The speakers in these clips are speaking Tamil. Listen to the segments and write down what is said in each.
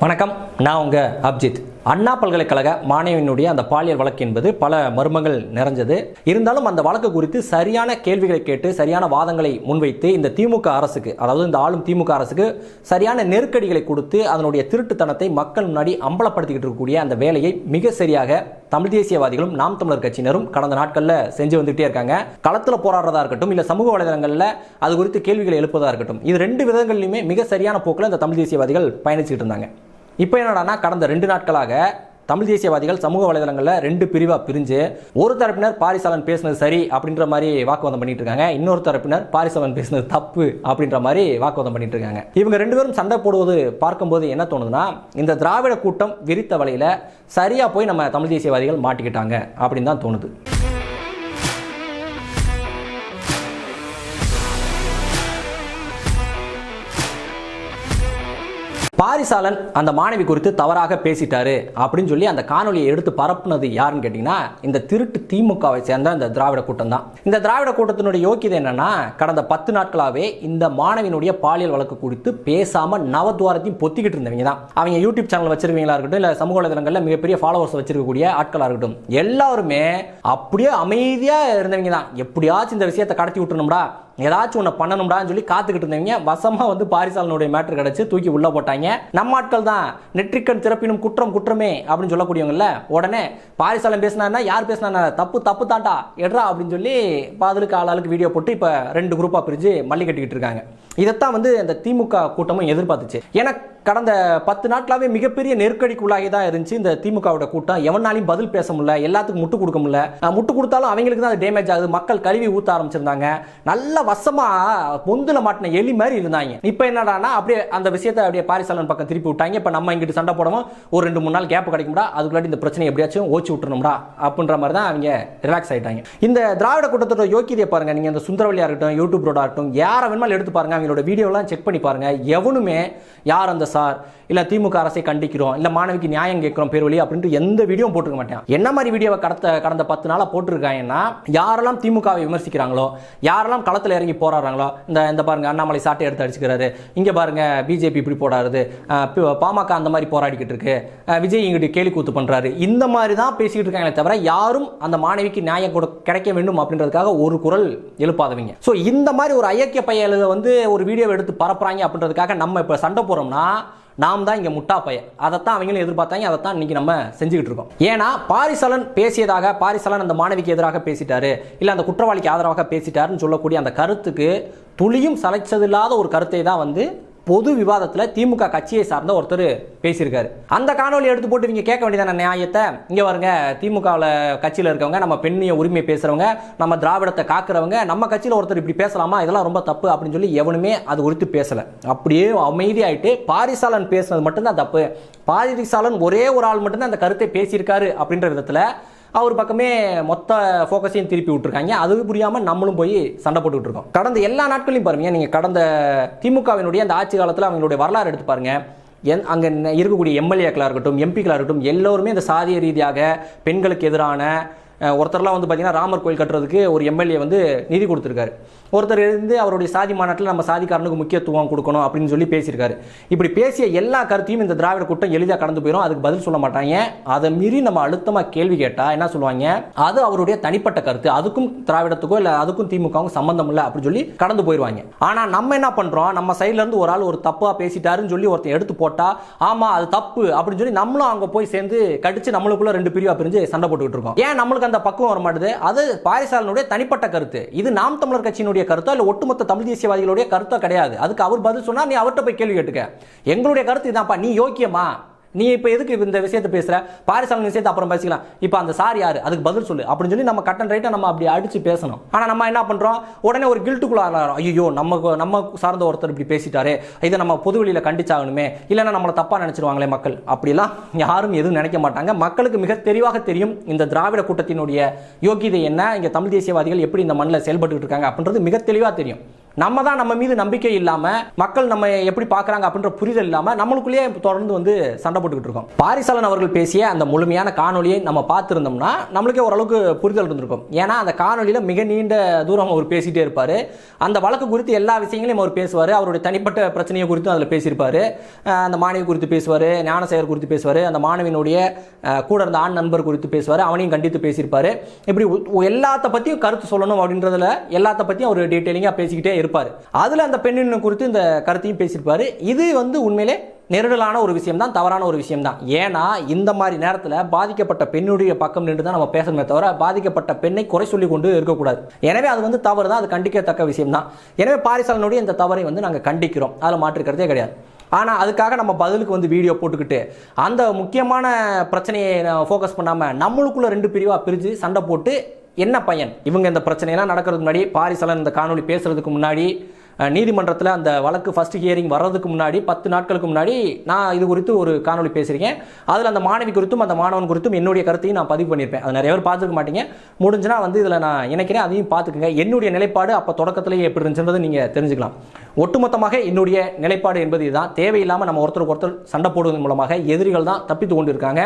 வணக்கம். நான் உங்கள் அப்ஜித். அண்ணா பல்கலைக்கழக மாணவியினுடைய அந்த பாலியல் வழக்கு என்பது பல மர்மங்கள் நிறைஞ்சது. இருந்தாலும் அந்த வழக்கு குறித்து சரியான கேள்விகளை கேட்டு சரியான வாதங்களை முன்வைத்து இந்த திமுக அரசுக்கு அதாவது இந்த ஆளும் திமுக அரசுக்கு சரியான நெருக்கடிகளை கொடுத்து அதனுடைய திருட்டுத்தனத்தை மக்கள் முன்னாடி அம்பலப்படுத்திக்கிட்டு இருக்கக்கூடிய அந்த வேலையை மிக சரியாக தமிழ் தேசியவாதிகளும் நாம் தமிழர் கட்சியினரும் கடந்த நாட்களில் செஞ்சு வந்துகிட்டே இருக்காங்க. களத்தில் போராடுறதா இருக்கட்டும் இல்லை சமூக வலைதளங்களில் அது குறித்து கேள்விகளை எழுப்புவதா இருக்கட்டும் இது ரெண்டு விதங்கள்லையுமே மிக சரியான போக்கில் இந்த தமிழ் தேசியவாதிகள் பயணிச்சுக்கிட்டு இருந்தாங்க. இப்போ என்னடானா கடந்த ரெண்டு நாட்களாக தமிழ் தேசியவாதிகள் சமூக வலைதளங்களில் ரெண்டு பிரிவாக பிரிஞ்சு ஒரு தரப்பினர் பாரிசாலன் பேசுனது சரி அப்படின்ற மாதிரி வாக்குவாதம் பண்ணிட்டு இருக்காங்க. இன்னொரு தரப்பினர் பாரிசாலன் பேசுனது தப்பு அப்படின்ற மாதிரி வாக்குவாதம் பண்ணிட்டு இருக்காங்க. இவங்க ரெண்டு பேரும் சண்டை போடுவது பார்க்கும்போது என்ன தோணுதுன்னா இந்த திராவிட கூட்டம் விரித்த வலையில் சரியாக போய் நம்ம தமிழ் தேசியவாதிகள் மாட்டிக்கிட்டாங்க அப்படின்னு தான் தோணுது. பாரிசாலன் அந்த மாணவி குறித்து தவறாக பேசிட்டாரு அப்படின்னு சொல்லி அந்த காணொலியை எடுத்து பரப்புனது யாருன்னு கேட்டிங்கன்னா இந்த திருட்டு திமுகவை சேர்ந்த இந்த திராவிட கூட்டம் தான். இந்த திராவிட கூட்டத்தினுடைய யோக்கியதை என்னன்னா கடந்த பத்து நாட்களாகவே இந்த மாணவியினுடைய பாலியல் வழக்கு குறித்து பேசாம நவத்வாரத்தையும் பொத்திக்கிட்டு இருந்தவங்க தான். அவங்க யூடியூப் சேனல் வச்சிருக்கீங்களா இருக்கட்டும் இல்லை சமூக வலைதளங்களில் மிகப்பெரிய ஃபாலோவர்ஸ் வச்சிருக்கக்கூடிய ஆட்களாக இருக்கட்டும் எல்லாருமே அப்படியே அமைதியாக இருந்தவங்க தான். எப்படியாச்சும் இந்த விஷயத்தை கடத்தி விட்டுணும்டா ஏதாச்சும் ஒன்று பண்ணணும்டான்னு சொல்லி காத்துக்கிட்டு இருந்தவங்க வசமாக வந்து பாரிசாலனுடைய மேட்ரு கிடச்சி தூக்கி உள்ளே போட்டாங்க. நம்ம ஆட்கள் தான் நெற்றிக்கண் சிறப்பினும் குற்றம் குற்றமே அப்படின்னு சொல்லக்கூடியவங்கல்ல. உடனே பாரிசாலன் பேசினாருன்னா யார் பேசினா தப்பு தப்பு தாண்டா எட்ரா அப்படின்னு சொல்லி பாதலுக்கு ஆளாளுக்கு வீடியோ போட்டு இப்போ ரெண்டு குரூப்பாக பிரிஞ்சு மல்லி கட்டிக்கிட்டு இருக்காங்க. இதைத்தான் வந்து இந்த திமுக கூட்டமும் எதிர்பார்த்துச்சு. ஏன்னா கடந்த பத்து நாட்களாகவே மிகப்பெரிய நெருக்கடிக்குள்ளாகி தான் இருந்துச்சு இந்த திமுகவோட கூட்டம். எவனாலையும் பதில் பேச முடியல எல்லாத்துக்கும் முட்டு கொடுக்க முடியல. முட்டு கொடுத்தாலும் அவங்களுக்கு தான் அது டேமேஜ் ஆகுது. மக்கள் கழுவி ஊத்த ஆரம்பிச்சிருந்தாங்க. நல்ல வசமா பொந்துல மாட்டின எலி மாதிரி இருந்தாங்க. இப்போ என்னடானா அப்படியே அந்த விஷயத்தை அப்படியே பாரிசாலன் பக்கம் திருப்பி விட்டாங்க. இப்போ நம்ம இங்கிட்டு சண்டை போடவும் ஒரு ரெண்டு மூணு நாள் கேப் கிடைக்கும்டா. அதுக்குள்ளாடி இந்த பிரச்சனை எப்படியாச்சும் ஓச்சு விட்டுணும்டா அப்படின்ற மாதிரி தான் அவங்க ரிலாக்ஸ் ஆயிட்டாங்க. இந்த திராவிட கூட்டத்தோட யோக்கியதையை பாருங்க. நீங்க இந்த சுந்தரவழியா இருக்கட்டும் யூடியூப் ரோடா இருக்கட்டும் யாரை வேணுமாலும் எடுத்து பாருங்க. அவங்களோட வீடியோலாம் செக் பண்ணி பாருங்க. எவனுமே யார் அந்த சார் இல்லை திமுக அரசை கண்டிக்கிறோம் இல்லை மாணவிக்கு நியாயம் கேட்குறோம் பேர் வழி அப்படின்ட்டு எந்த வீடியோ போட்டுக்க மாட்டேன். என்ன மாதிரி வீடியோவை கடத்த கடந்த பத்து நாளாக போட்டிருக்காங்கன்னா யாரெல்லாம் திமுகவை விமர்சிக்கிறாங்களோ யாரெல்லாம் களத்தில் இறங்கி போராடுறாங்களோ இந்த இந்த பாருங்க அண்ணாமலை சாட்டை எடுத்து அடிச்சுக்கிறாரு இங்கே பாருங்க பிஜேபி இப்படி போடாருது பாமக அந்த மாதிரி போராடிக்கிட்டு இருக்கு விஜய் இங்கிட்டு கேலி கூத்து பண்ணுறாரு இந்த மாதிரி தான் பேசிக்கிட்டு இருக்காங்களே தவிர யாரும் அந்த மாணவிக்கு நியாயம் கூட கிடைக்க வேண்டும் அப்படின்றதுக்காக ஒரு குரல் எழுப்பாதவங்க. ஸோ இந்த மாதிரி ஒரு ஐயக்கிய பையலை வந்து ஒரு வீடியோ எடுத்து பரப்புறாங்க அப்படின்றதுக்காக நம்ம இப்போ சண்டை போகிறோம்னா நாம் தான் இங்கே முட்டா பைய அதைத்தான் அவங்களும் எதிர்பார்த்தாங்க அதைத்தான் இன்னைக்கு நம்ம செஞ்சுக்கிட்டு இருக்கோம். ஏன்னா பாரிசலன் பேசியதாக பாரிசலன் அந்த மாணவிக்கு எதிராக பேசிட்டாரு இல்லை அந்த குற்றவாளிக்கு ஆதரவாக பேசிட்டாருன்னு சொல்லக்கூடிய அந்த கருத்துக்கு துளியும் சளைச்சதில்லாத ஒரு கருத்தை தான் வந்து பொது விவாதத்தில் திமுக கட்சியை சார்ந்த ஒருத்தர் பேசியிருக்காரு. அந்த காணொலி எடுத்து போட்டு இவங்க கேட்க வேண்டியதான நியாயத்தை இங்கே வருங்க திமுகவில் கட்சியில் இருக்கவங்க நம்ம பெண்ணிய உரிமை பேசுகிறவங்க நம்ம திராவிடத்தை காக்கிறவங்க நம்ம கட்சியில் ஒருத்தர் இப்படி பேசலாமா? இதெல்லாம் ரொம்ப தப்பு அப்படின்னு சொல்லி எவனுமே அது குறித்து பேசலை. அப்படியே அமைதியாயிட்டு பாரிசாலன் பேசுனது மட்டும்தான் தப்பு. பாரிசாலன் ஒரே ஒரு ஆள் மட்டும்தான் அந்த கருத்தை பேசியிருக்காரு அப்படின்ற விதத்தில் அவர் பக்கமே மொத்த ஃபோக்கஸையும் திருப்பி விட்டுருக்காங்க. அது புரியாமல் நம்மளும் போய் சண்டை போட்டுக்கிட்டு இருக்கோம். கடந்த எல்லா நாட்களையும் பாருங்க நீங்கள் கடந்த திமுகவினுடைய அந்த ஆட்சி காலத்தில் அவங்களுடைய வரலாறு எடுத்து பாருங்க. என் அங்கே இருக்கக்கூடிய எம்எல்ஏக்களாக இருக்கட்டும் எம்பிக்களாக இருக்கட்டும் எல்லோருமே இந்த சாதிய ரீதியாக பெண்களுக்கு எதிரான ஒருத்தர்லாம் வந்து பார்த்தீங்கன்னா ராமர் கோயில் கட்டுறதுக்கு ஒரு எம்எல்ஏ வந்து நிதி கொடுத்துருக்காரு. ஒருத்தர் இருந்து அவருடைய சாதி மாநாட்டில் நம்ம சாதிக்காரனுக்கு முக்கியத்துவம் கொடுக்கணும் அப்படின்னு சொல்லி பேசியிருக்காரு. இப்படி பேசிய எல்லா கருத்தையும் இந்த திராவிட கூட்டம் எளிதாக கடந்து போயிடும் அதுக்கு பதில் சொல்ல மாட்டாங்க. அதை மீறி நம்ம அழுத்தமாக கேள்வி கேட்டால் என்ன சொல்லுவாங்க? அது அவருடைய தனிப்பட்ட கருத்து. அதுக்கும் திராவிடத்துக்கோ இல்லை அதுக்கும் திமுகவும் சம்மந்தம் இல்லை அப்படின்னு சொல்லி கடந்து போயிடுவாங்க ஆனால் நம்ம என்ன பண்ணுறோம் நம்ம சைடுல இருந்து ஒரு ஆள் ஒரு தப்பாக பேசிட்டாருன்னு சொல்லி ஒருத்தர் எடுத்து போட்டால் ஆமாம் அது தப்பு அப்படின்னு சொல்லி நம்மளும் அங்கே போய் சேர்ந்து கடிச்சு நம்மளுக்குள்ள ரெண்டு பிரிவாக பிரிஞ்சு சண்டை போட்டுக்கிட்டு இருக்கோம். ஏன் நம்மளுக்கு அந்த பக்குவம் வர மாட்டுது அது பாரிசாலனுடைய தனிப்பட்ட கருத்து. இது நாம் தமிழர் கட்சியினுடைய கருத்தோ இல்லை ஒட்டுமொத்த தமிழ் தேசியவாதிகளுடைய கருத்தோ கிடையாது. அதுக்கு அவர் பதில் சொன்னா நீ அவர்கிட்ட போய் கேள்வி கேட்டுக்க. எங்களுடைய கருத்து இதான்ப்பா. நீ யோக்கியமா? நீ இப்போ எதுக்கு இந்த விஷயத்தை பேசுகிற பாரிசாலன் விஷயத்தை அப்புறம் பேசிக்கலாம். இப்போ அந்த சார் யார்? அதுக்கு பதில் சொல்லு. அப்படின்னு சொல்லி நம்ம கட்டன் ரைட்டை நம்ம அப்படி அடிச்சு பேசணும். ஆனால் நம்ம என்ன பண்ணுறோம் உடனே ஒரு கில்ட்டுக்குள்ள ஐயோ நம்ம நம்ம சார்ந்த ஒருத்தர் இப்படி பேசிட்டாரு. இதை நம்ம பொதுவெளியில் கண்டிச்சாகணுமே. இல்லைன்னா நம்மளை தப்பாக நினச்சிருவாங்களே மக்கள். அப்படிலாம் யாரும் எதுவும் நினைக்க மாட்டாங்க. மக்களுக்கு மிக தெளிவாக தெரியும் இந்த திராவிட கூட்டத்தினுடைய யோகியதை என்ன? இங்கே தமிழ் தேசியவாதிகள் எப்படி இந்த மண்ணில் செயல்பட்டு இருக்காங்க அப்படின்றது மிக தெளிவாக தெரியும். நம்ம தான் நம்ம மீது நம்பிக்கை இல்லாமல் மக்கள் நம்ம எப்படி பார்க்குறாங்க அப்படின்ற புரிதல் இல்லாமல் நம்மளுக்குள்ளேயே தொடர்ந்து வந்து சண்டை போட்டுக்கிட்டு இருக்கோம். பாரிசாலன் அவர்கள் பேசிய அந்த முழுமையான காணொலியை நம்ம பார்த்துருந்தோம்னா நம்மளுக்கே ஓரளவுக்கு புரிதல் இருந்திருக்கும். ஏன்னா அந்த காணொலியில் மிக நீண்ட தூரம் அவர் பேசிட்டே இருப்பார். அந்த வழக்கு குறித்து எல்லா விஷயங்களையும் அவர் பேசுவார். அவருடைய தனிப்பட்ட பிரச்சனையை குறித்தும் அதில் பேசியிருப்பார். அந்த மாணவி குறித்து பேசுவார் ஞானசேகர் குறித்து பேசுவார் அந்த மாணவியினுடைய கூட இருந்த ஆண் நண்பர் குறித்து பேசுவார். அவனையும் கண்டித்து பேசியிருப்பார். இப்படி எல்லாத்த பற்றியும் கருத்து சொல்லணும் அப்படின்றதுல எல்லாத்த பற்றியும் அவர் டீட்டெயிலிங்காக பேசிக்கிட்டே இருப்பார். அதில் அந்த பெண்ணின் குறித்து இந்த கருத்தையும் பேசியிருப்பார். இது வந்து உண்மையிலே நெருடலான ஒரு விஷயம் தான் தவறான ஒரு விஷயம் தான் ஏன்னா இந்த மாதிரி நேரத்தில் பாதிக்கப்பட்ட பெண்ணுடைய பக்கம் நின்று தான் நம்ம பேசணுமே தவிர பாதிக்கப்பட்ட பெண்ணை குறை சொல்லி கொண்டு இருக்கக்கூடாது. எனவே அது வந்து தவறு தான் அது கண்டிக்கத்தக்க விஷயம் தான் எனவே பாரிசாலனுடைய இந்த தவறை வந்து நாங்கள் கண்டிக்கிறோம். அதில் மாற்றுக்கிறதே கிடையாது. ஆனால் அதுக்காக நம்ம பதிலுக்கு வந்து வீடியோ போட்டுக்கிட்டு அந்த முக்கியமான பிரச்சனையை ஃபோக்கஸ் பண்ணாமல் நம்மளுக்குள்ள ரெண்டு பிரிவாக பிரித்து சண்டை போட்டு என்ன பயன்? இவங்க இந்த பிரச்சனையெல்லாம் நடக்கிறதுக்கு முன்னாடி பாரிசலன் இந்த காணொலி பேசுறதுக்கு முன்னாடி நீதிமன்றத்தில் அந்த வழக்கு ஃபர்ஸ்ட் ஹியரிங் வர்றதுக்கு முன்னாடி பத்து நாட்களுக்கு முன்னாடி நான் இது குறித்து ஒரு காணொளி பேசியிருக்கேன். அதில் அந்த மாணவி குறித்தும் அந்த மாணவன் குறித்தும் என்னுடைய கருத்தையும் நான் பதிவு பண்ணியிருப்பேன். அது நிறைய பேர் பார்த்துக்க மாட்டீங்க. முடிஞ்சுனா வந்து இதில் நான் இணைக்கிறேன் அதையும் பார்த்துக்குங்க. என்னுடைய நிலைப்பாடு அப்போ தொடக்கத்திலேயே எப்படி இருந்துச்சுன்றதை நீங்கள் தெரிஞ்சுக்கலாம். ஒட்டுமொத்தமாக என்னுடைய நிலைப்பாடு என்பது இதுதான். தேவையில்லாமல் நம்ம ஒருத்தருக்கு ஒருத்தர் சண்டை போடுவதன் மூலமாக எதிரிகள் தான் தப்பித்து கொண்டு இருக்காங்க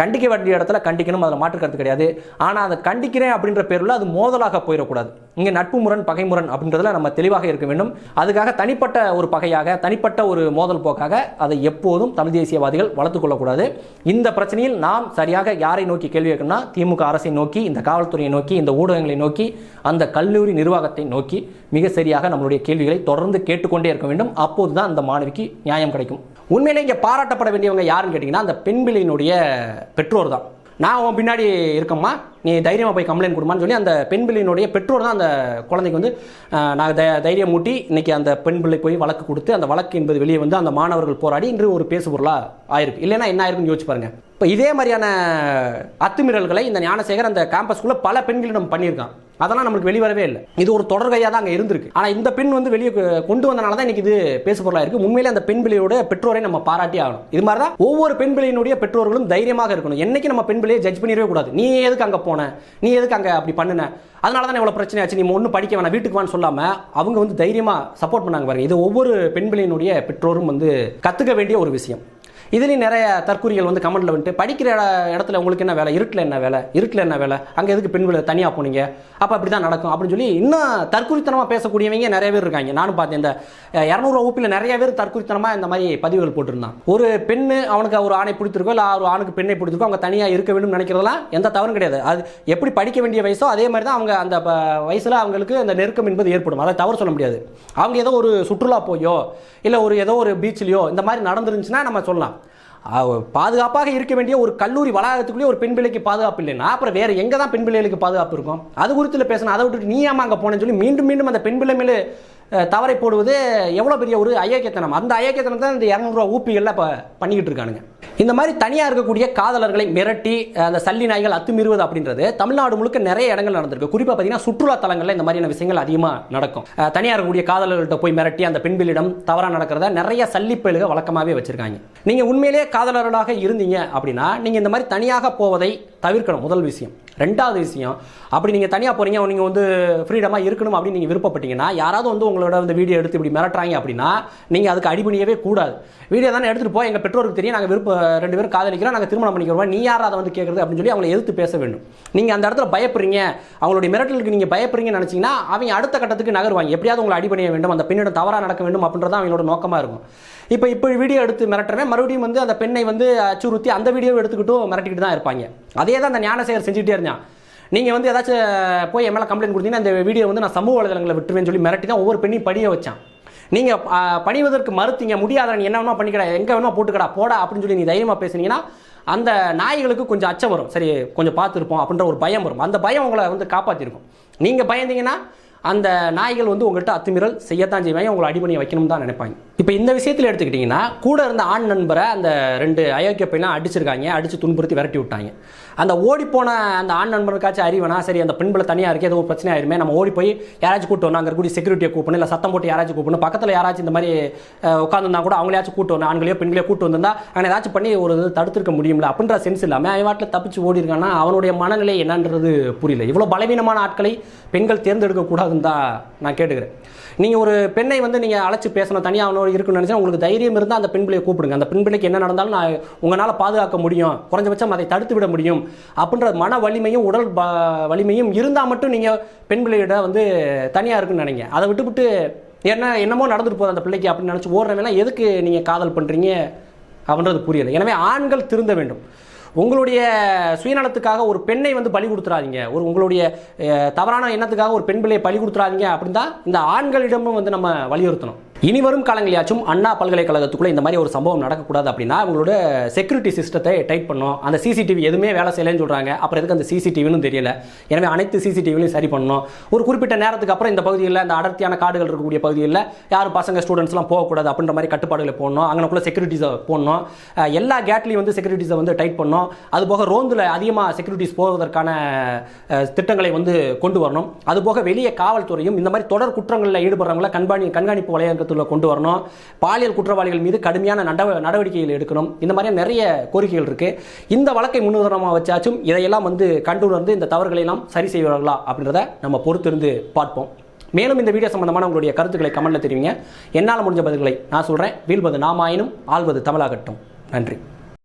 கண்டிக்க வேண்டிய இடத்துல கண்டிக்கணும் அதில் மாற்று கருத்து கிடையாது. ஆனால் அதை கண்டிக்கிறேன் அப்படின்ற பேரில் அது மோதலாக போயிடக்கூடாது. இங்கே நட்பு முரண் பகைமுரன் அப்படின்றதுல நம்ம தெளிவாக இருக்க வேண்டும். அதுக்காக தனிப்பட்ட ஒரு பகையாக தனிப்பட்ட ஒரு மோதல் போக்காக அதை எப்போதும் தமிழ் தேசியவாதிகள் வளர்த்துக் கொள்ளக்கூடாது. இந்த பிரச்சனையில் நாம் சரியாக யாரை நோக்கி கேள்வி கேட்கணும்னா திமுக அரசை நோக்கி இந்த காவல்துறையை நோக்கி இந்த ஊடகங்களை நோக்கி அந்த கல்லூரி நிர்வாகத்தை நோக்கி மிக சரியாக நம்மளுடைய கேள்விகளை தொடர்ந்து கேட்டுக்கொண்டே இருக்க வேண்டும். அப்போது தான் அந்த மாணவிக்கு நியாயம் கிடைக்கும். உண்மையிலே இங்கே பாராட்டப்பட வேண்டியவங்க யாருன்னு கேட்டிங்கன்னா அந்த பெண் பிள்ளையினுடைய பெற்றோர் தான். நான் உன் பின்னாடி இருக்கம்மா. நீ தைரியமாக போய் கம்ப்ளைண்ட் கொடுமான்னு சொல்லி அந்த பெண் பிள்ளையினுடைய பெற்றோர் தான் அந்த குழந்தைக்கு வந்து நான் த தைரியம் மூட்டி இன்னைக்கு அந்த பெண் பிள்ளை போய் வழக்கு கொடுத்து அந்த வழக்கு என்பது வெளியே வந்து அந்த மாணவர்கள் போராடி இன்று ஒரு பேசு பொருளாக ஆயிருக்கு. இல்லைன்னா என்ன ஆயிருக்குன்னு யோசிச்சு பாருங்க. இப்போ இதே மாதிரியான அத்துமீறல்களை இந்த ஞானசேகர் அந்த கேம்பஸ்குள்ளே பல பெண்களிடம் பண்ணியிருக்கான். அதெல்லாம் நம்மளுக்கு வெளிவரவே இல்லை. இது ஒரு தொடர்கையாக தான் அங்கே இருந்திருக்கு. ஆனால் இந்த பெண் வந்து வெளியே கொண்டு வந்தனால தான் இன்னைக்கு இது பேசுபொருளாக இருக்குது இருக்கு. உண்மையிலே அந்த பெண் பிள்ளையோட பெற்றோரை நம்ம பாராட்டி ஆகணும். இது மாதிரி தான் ஒவ்வொரு பெண் பிள்ளையினுடைய பெற்றோர்களும் தைரியமாக இருக்கணும். என்னைக்கு நம்ம பெண் பிள்ளையை ஜட்ஜ் பண்ணிடவே கூடாது. நீ எதுக்கு அங்கே போன? நீ எதுக்கு அங்கே அப்படி பண்ணுன? அதனால தான் இவ்வளோ பிரச்சனை ஆச்சு. நீ ஒன்றும் படிக்க வேணாம் வீட்டுக்கு வான்னு சொல்லாமல் அவங்க வந்து தைரியமாக சப்போர்ட் பண்ணாங்க பாருங்க. இது ஒவ்வொரு பெண் பிள்ளையினுடைய பெற்றோரும் வந்து கற்றுக்க வேண்டிய ஒரு விஷயம். இதுலேயும் நிறைய தற்கூறிகள் வந்து கமெண்ட்ல வந்துட்டு படிக்கிற இடத்துல உங்களுக்கு என்ன வேலை? இருட்டில் என்ன வேலை? இருட்டில் என்ன வேலை? அங்கே எதுக்கு பெண் தனியாக போனீங்க? அப்போ அப்படி தான் நடக்கும். அப்படின்னு சொல்லி இன்னும் தற்கூரித்தனமாக பேசக்கூடியவங்க நிறைய பேர் இருக்காங்க. நானும் பார்த்தேன் இந்த இரநூறு வகுப்பில் நிறைய பேர் தற்கூரித்தனமாக இந்த மாதிரி பதிவுகள் போட்டிருந்தான். ஒரு பெண்ணு அவனுக்கு ஒரு ஆணை பிடித்திருக்கோ இல்லை ஒரு ஆணுக்கு பெண்ணை பிடிச்சிருக்கோ அவங்க தனியாக இருக்க வேண்டும் நினைக்கிறதெல்லாம் எந்த தவறும் கிடையாது. அது எப்படி படிக்க வேண்டிய வயசோ அதே மாதிரி தான் அவங்க அந்த வயசில் அவங்களுக்கு அந்த நெருக்கம் என்பது ஏற்படும். அதை தவறு சொல்ல முடியாது. அவங்க ஏதோ ஒரு சுற்றுலா போயோ இல்லை ஒரு ஏதோ ஒரு பீச்லையோ இந்த மாதிரி நடந்துருந்துச்சுன்னா நம்ம சொல்லலாம். பாதுகாப்பாக இருக்க வேண்டிய ஒரு கல்லூரி வளாகத்துக்குள்ளேயே ஒரு பெண் பிள்ளைக்கு பாதுகாப்பு இல்லைன்னா அப்புறம் வேற எங்கே தான் பெண் பிள்ளைகளுக்கு பாதுகாப்பு இருக்கும்? அது குறித்து பேசணும் அதை விட்டுட்டு நீ ஏமா அங்கே போனேன்னு சொல்லி மீண்டும் மீண்டும் அந்த பெண் பிள்ளை மேலே தவறை போடுவது எவ்வளோ பெரிய ஒரு அயோக்கியத்தனம் அந்த அயோக்கியத்தனம் தான் இந்த இரநூறுவா ஊப்பிகளில் இப்போ பண்ணிக்கிட்டு இருக்கானுங்க. இந்த மாதிரி தனியாக இருக்கக்கூடிய காதலர்களை மிரட்டி அந்த சல்லி நாய்கள் அத்துமீறுவது அப்படின்றது தமிழ்நாடு முழுக்க நிறைய இடங்கள் நடந்திருக்கு. குறிப்பாக பார்த்தீங்கன்னா சுற்றுலா தலங்களில் இந்த மாதிரியான விஷயங்கள் அதிகமாக நடக்கும். தனியாக இருக்கக்கூடிய காதலர்கள்ட்ட போய் மிரட்டி அந்த பெண்களிடம் தவறாக நடக்கிறத நிறைய சல்லிப்பெழுக வழக்கமாகவே வச்சுருக்காங்க. நீங்கள் உண்மையிலேயே காதலர்களாக இருந்தீங்க அப்படின்னா நீங்கள் இந்த மாதிரி தனியாக போவதை தவிர்க்கணும் முதல் விஷயம். ரெண்டாவது விஷயம் அப்படி நீங்கள் தனியாக போகிறீங்க நீங்கள் வந்து ஃப்ரீடமாக இருக்கணும் அப்படின்னு நீங்கள் விருப்பப்பட்டீங்கன்னா யாராவது வந்து உங்களோட வந்து வீடியோ எடுத்து இப்படி மிரட்டுறாங்க அப்படின்னா நீங்கள் அதுக்கு அடிபணியவே கூடாது. வீடியோ தானே எடுத்துகிட்டு போய் எங்கள் பெற்றோருக்கு தெரியும் நாங்கள் விருப்ப ரெண்டு பேரும் காதலிக்கிறோம் நாங்கள் திருமணம் பண்ணிக்கிறோம் நீ யார் அதை வந்து கேட்குறது அப்படின்னு சொல்லி அவங்களை எதிர்த்து பேச வேண்டும். நீங்கள் அந்த இடத்துல பயப்படுறீங்க அவங்களுடைய மிரட்டலுக்கு நீங்கள் பயப்படுறீங்கன்னு நினச்சிங்கன்னா அவங்க அடுத்த கட்டத்துக்கு நகருவாங்க. எப்படியாவது உங்களை அடிபணிய வேண்டும் அந்த பெண்ணிடம் தவறாக நடக்க வேண்டும் அப்படின்றது அவங்களோட நோக்கமாக இருக்கும். இப்போ இப்போ வீடியோ எடுத்து மிரட்டுறவன் மறுபடியும் வந்து அந்த பெண்ணை வந்து அச்சுறுத்தி அந்த வீடியோவை எடுத்துக்கிட்டும் மிரட்டிக்கிட்டு தான் இருப்பாங்க. அதே தான் அந்த ஞானசேகர் செஞ்சுட்டே இருந்தான். நீங்கள் வந்து ஏதாச்சும் போய் என் மேலே கம்ப்ளைண்ட் கொடுத்தீங்கன்னா இந்த வீடியோ வந்து நான் சமூக வலைதளங்களை விட்டுருவேன்னு சொல்லி மிரட்டி தான் ஒவ்வொரு பெண்ணையும் படிய வச்சான். நீங்கள் பணிவதற்கு மறுத்தீங்க முடியாத நீ என்ன வேணா பண்ணிக்கடா எங்கே வேணா போட்டுக்கடா போடா அப்படின்னு சொல்லி நீ தைரியமாக பேசுனீங்கன்னா அந்த நாய்களுக்கு கொஞ்சம் அச்சம் வரும். சரி கொஞ்சம் பார்த்துருப்போம் அப்படின்ற ஒரு பயம் வரும். அந்த பயம் உங்களை வந்து காப்பாற்றிருக்கும் நீங்கள் பயந்தீங்கன்னா அந்த நாய்கள் வந்து உங்கள்கிட்ட அத்துமீறல் செய்யத்தான் செய்வாங்க உங்களை அடிபணியை வைக்கணும் தான் நினைப்பாங்க. இப்போ இந்த விஷயத்தில் எடுத்துக்கிட்டிங்கன்னா கூட இருந்த ஆண் நண்பரை அந்த ரெண்டு அயோக்கிய பையனா அடிச்சிருக்காங்க அடித்து துன்புறுத்தி விரட்டி விட்டாங்க. அந்த ஓடிப்போன அந்த ஆண் நண்பனுக்காச்சும் அறிவனா? சரி அந்த பெண்பில் தனியாக இருக்கே ஏதோ ஒரு பிரச்சனை ஆயிருமே நம்ம ஓடி போய் யாராச்சும் கூட்டு வரணும் அங்கே இருக்கக்கூடிய செக்யூரிட்டியை கூப்பிடணும் இல்லை சத்தம் போட்டு யாராச்சும் கூப்பிடணும் பக்கத்தில் யாராச்சும் இந்த மாதிரி உட்காந்துருந்தா கூட அவங்களையாச்சும் கூட்டு வரணும் ஆண்களையோ பெண்களையோ கூட்டு வந்திருந்தா அங்கே ஏதாச்சும் பண்ணி ஒரு இது தடுத்திருக்க முடியும்ல அப்படின்ற சென்ஸ் இல்லாமல் அவன் வாட்டில் தப்பிச்சு ஓடி இருக்கான்னா அவனுடைய மனநிலை என்னன்றது புரியல. இவ்வளோ பலவீனமான ஆட்களை பெண்கள் தேர்ந்தெடுக்கக்கூடாது இருந்தால் தான் நான் கேட்டுக்கிறேன். நீங்கள் ஒரு பெண்ணை வந்து நீங்கள் அழைச்சி பேசணும் தனியாக அவனோட இருக்குன்னு நினச்சா உங்களுக்கு தைரியம் இருந்தால் அந்த பெண் பிள்ளையை கூப்பிடுங்க. அந்த பெண் பிள்ளைக்கு என்ன நடந்தாலும் நான் உங்களால் பாதுகாக்க முடியும். குறைஞ்சபட்சம் அதை தடுத்து விட முடியும். அப்படின்ற மன வலிமையும் உடல் ப- வலிமையும் இருந்தால் மட்டும் நீங்கள் பெண் பிள்ளையிட வந்து தனியாக இருக்குன்னு நினைங்க. அதை விட்டுவிட்டு என்ன என்னமோ நடந்துட்டு போகுது அந்த பிள்ளைக்கு அப்படின்னு நினச்சி ஓடுறவெல்லாம் எதுக்கு நீங்கள் காதல் பண்ணுறீங்க அப்படின்றது புரியலை. எனவே ஆண்கள் திருந்த வேண்டும். உங்களுடைய சுயநலத்துக்காக ஒரு பெண்ணை வந்து பலி கொடுத்துறாதீங்க. ஒரு உங்களுடைய தவறான எண்ணத்துக்காக ஒரு பெண் பிள்ளையை பலி கொடுத்துறாதீங்க அப்படின்னு தான் இந்த ஆண்களிடமும் வந்து நம்ம வலியுறுத்தணும். இனி வரும் காலங்களையாச்சும் அண்ணா பல்கலைக்கழகத்துக்குள்ள இந்த மாதிரி ஒரு சம்பவம் நடக்கக்கூடாது அப்படின்னா அவங்களோட செக்யூரிட்டி சிஸ்டத்தை டைட் பண்ணணும் அந்த சிசிடிவி எதுவுமே வேலை செய்யலைன்னு சொல்றாங்க. அப்புறம் எதுக்கு அந்த சிசிடிவின்னு தெரியல. எனவே அனைத்து சிசிடிவிலையும் சரி பண்ணணும். ஒரு குறிப்பிட்ட நேரத்துக்கு அப்புறம் இந்த பகுதியில் இந்த அடர்த்தியான காடுகள் இருக்கக்கூடிய பகுதியில் யாரும் பசங்க ஸ்டூடெண்ட்ஸ்லாம் போகக்கூடாது அப்படின்ற மாதிரி கட்டுப்பாடுகளை போடணும். அங்கனக்குள்ள செக்யூரிட்டிஸை போடணும். எல்லா கேட்லையும் வந்து செக்யூரிட்டிஸை வந்து டைட் பண்ணணும் அதுபோக ரோந்தில் அதிகமாக செக்யூரிட்டிஸ் போவதற்கான திட்டங்களை வந்து கொண்டு வரணும். அதுபோக வெளியே காவல்துறையும் இந்த மாதிரி தொடர் குற்றங்களில் ஈடுபடுறவங்கள கண்காணி கண்காணிப்பு வளையத்தில் கொண்டு வரணும். பாலியல் குற்றவாளிகள் மீது கடுமையான நடவ- நடவடிக்கைகள் எடுக்கணும். இந்த மாதிரி நிறைய கோரிக்கைகள் இருக்கு. இந்த வழக்கை முன்னுதாரணமாக வச்சாச்சும் இதையெல்லாம் வந்து கண்டுணர்ந்து இந்த தவறுகளை எல்லாம் சரி செய்வார்களா அப்படின்றத நம்ம பொறுத்திருந்து பார்ப்போம். மேலும் இந்த வீடியோ சம்பந்தமான உங்களுடைய கருத்துக்களை கமெண்ட்ல தெரிவிங்க. என்னால் முடிஞ்ச பதில்களை நான் சொல்கிறேன் வீழ்வது நாமாயினும் ஆள்வது தமிழாகட்டும். நன்றி.